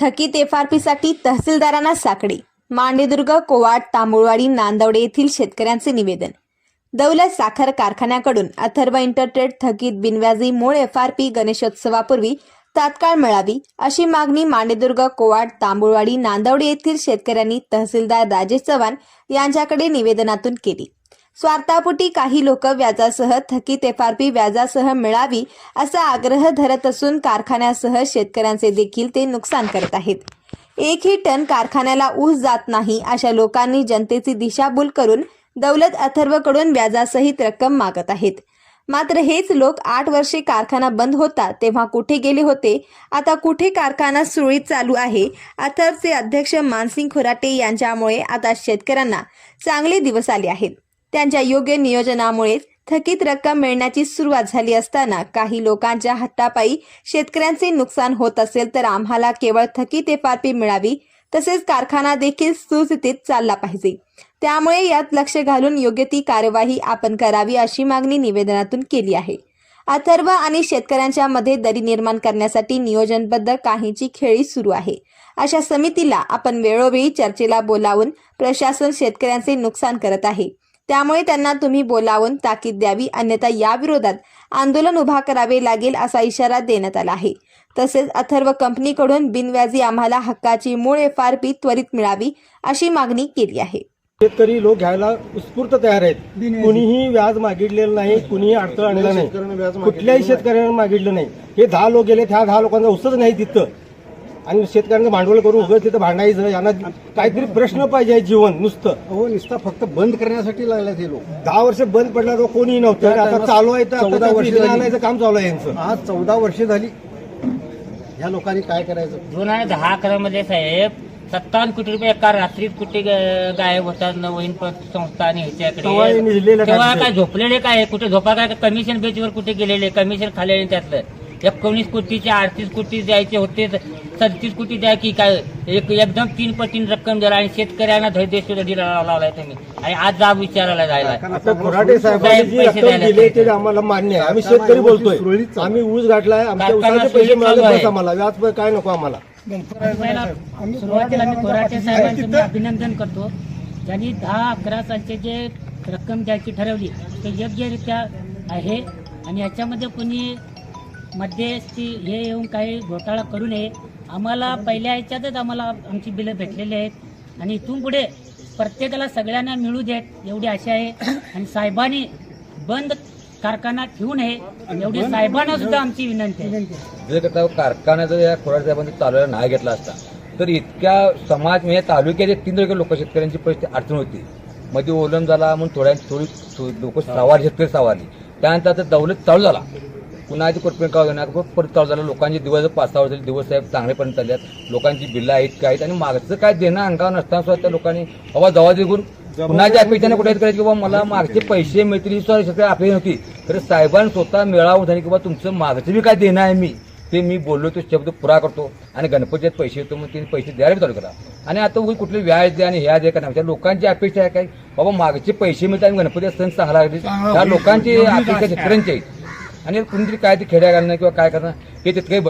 थकीत एफआरपीसाठी तहसीलदारांना साकडे. मांडेदुर्ग कोवाड तांबुळवाडी नांदवडे येथील शेतकऱ्यांचे निवेदन. दौलत साखर कारखान्याकडून अथर्व इंटरट्रेड थकीत बिनव्याजी मूळ एफआरपी गणेशोत्सवापूर्वी तात्काळ मिळावी अशी मागणी मांडेदुर्ग कोवाड तांबुळवाडी नांदवडे येथील शेतकऱ्यांनी तहसीलदार राजेश चव्हाण यांच्याकडे निवेदनातून केली. स्वार्थापोटी काही लोक व्याजासह थकीत एफआरपी व्याजासह मिळावी असा आग्रह धरत असून कारखान्यासह शेतकऱ्यांचे देखील ते नुकसान करत आहेत. एकही टन कारखान्याला ऊस जात नाही अशा लोकांनी जनतेची दिशाभूल करून दौलत अथर्वकडून व्याजासहित रक्कम मागत आहेत. मात्र हेच लोक आठ वर्षे कारखाना बंद होता तेव्हा कुठे गेले होते? आता कुठे कारखाना सुरळीत चालू आहे? अथर्वचे अध्यक्ष मानसिंग खोराटे यांच्यामुळे आता शेतकऱ्यांना चांगले दिवस आले आहेत. त्यांच्या योग्य नियोजनामुळेच थकीत रक्कम मिळण्याची सुरुवात झाली असताना काही लोकांच्या हट्टापायी शेतकऱ्यांचे नुकसान होत असेल तर आम्हाला केवळ थकीत एफआरपी मिळावी तसेच कारखाना देखील सुस्थितीत चालला पाहिजे. त्यामुळे यात लक्ष घालून योग्य ती कार्यवाही आपण करावी अशी मागणी निवेदनातून केली आहे. अथर्व आणि शेतकऱ्यांच्या मध्ये दरी निर्माण करण्यासाठी नियोजनबद्ध काहींची खेळी सुरू आहे. अशा समितीला आपण वेळोवेळी चर्चेला बोलावून प्रशासन शेतकऱ्यांचे नुकसान करत आहे. त्यामुळे त्यांना तुम्ही बोलावून ताकीद द्यावी अन्यथा याविरोधात आंदोलन उभा करावे लागेल असा इशारा देण्यात आला आहे. तसेच अथर्व कंपनीकडून बिनव्याजी आम्हाला हक्काची मूळ एफ आर पी त्वरित मिळावी अशी मागणी केली आहे. शेतकरी लोक घ्यायला उत्स्फूर्त तयार आहेत. कुणीही व्याज मागितलेलं नाही कुणीही अडथळा आणला नाही. कुठल्याही शेतकऱ्याने मागितलं नाही. हे दहा लोक गेले त्या दहा लोकांचा उसच नाही तिथं. आणि शेतकऱ्यांचं भांडवल करून उगं तिथं भांडायचं यांना काहीतरी प्रश्न पाहिजे आहे जीवन नुसतं. हो नुसता फक्त बंद करण्यासाठी लागले ते लोक. दहा वर्ष बंद पडल्यावर कोणीही नव्हतं. त्या आता चालू आहे तर चौदा वर्ष. आणायचं काम चालू आहे यांचं. आज चौदा वर्ष झाली. ह्या लोकांनी काय करायचं? दोन हजार दहा अकरा मध्ये साहेब सत्तावन्न कोटी रुपये एका रात्रीत कुठे ग- गायब होतात नवीन प- संस्था आणि तेव्हा हे ह्याच्याकडे निघलेलं तेव्हा टाकलं. काय झोपलेले काय? कुठे झोपा काय? कमिशन बेचवर कुठे गेलेले? कमिशन खाल्लेले त्यातलं. एकोणीस कोटीचे अडतीस कोटी द्यायचे होते सदतीस कोटी द्या की काय? एक एकदम तीन पटीन रक्कम द्याला आणि शेतकऱ्यांना धैर्य दिला लावलाय तुम्ही. आणि आज जाब विचारायला जायला खोराटे दिली आम्हाला मान्य आहे. आम्ही शेतकरी बोलतोय. आम्ही ऊस गाठलाय आमच्या पैसे मिळाले. आम्हाला. व्याज काय नको आम्हाला. सुरुवातीला मी कोराटे साहेबांचं अभिनंदन करतो. ज्यांनी दहा अकरा सालचे जे रक्कम द्यायची ठरवली ते योग्यरित्या आहे. आणि याच्यामध्ये कोणी मध्यस्थी हे येऊन काही घोटाळा करू नये. आम्हाला पहिल्या ह्याच्यातच आम्हाला आमची बिलं भेटलेली आहेत. आणि इथून पुढे प्रत्येकाला सगळ्यांना मिळू देत एवढी आशा आहे. आणि साहेबांनी बंद कारखाना ठेवू नये एवढी साहेबांना सुद्धा आमची विनंती आहे. जर का कारखाना जर या खोराड साहेबांनी चालवायला नाही घेतला असता तर इतक्या समाज म्हणजे तालुक्याचे तीन टक्के लोक शेतकऱ्यांची परिस्थिती अडचण होती. मध्ये ओलम झाला म्हणून थोड्या थोडी लोक सावारली शेतकरी सावारली त्यानंतर आता दौलत चालू झाला. पुन्हा आधी कॉर्पोरेट का होईना परत चालू झाला लोकांचे दिवस पाच सहा वर्षाचे दिवस साहेब चांगलेपर्यंत चालले आहेत लोकांची बिल्लं आहेत काय आहेत आणि मागचं काय देणं अंगावर नसताना सुद्धा त्या लोकांनी बाबा दवा देऊन पुन्हाच्या अपेक्षाने कुठे करायची की बाबा मला मागचे पैसे मिळतील ही सुद्धा अपेक्षा नव्हती. तर साहेबांनी स्वतः मेळावून झाली की बाबा तुमचं मागचं बी काय देणं आहे मी. ते मी बोललो तो शब्द पुरा करतो. आणि गणपतीत पैसे येतो मग ते पैसे द्यायला चालू करा आणि आता उगाच कुठले व्याज द्या आणि ह्या द्या का नाही. लोकांची अपेक्षा आहे काय? बाबा मागचे पैसे मिळतात आणि गणपती सण चांगला आहे. त्या लोकांची अपेक्षा शेतकऱ्यांची आहेत आणि कोणतरी काय ते खेड्या घालणं किंवा काय करणं हे तितकं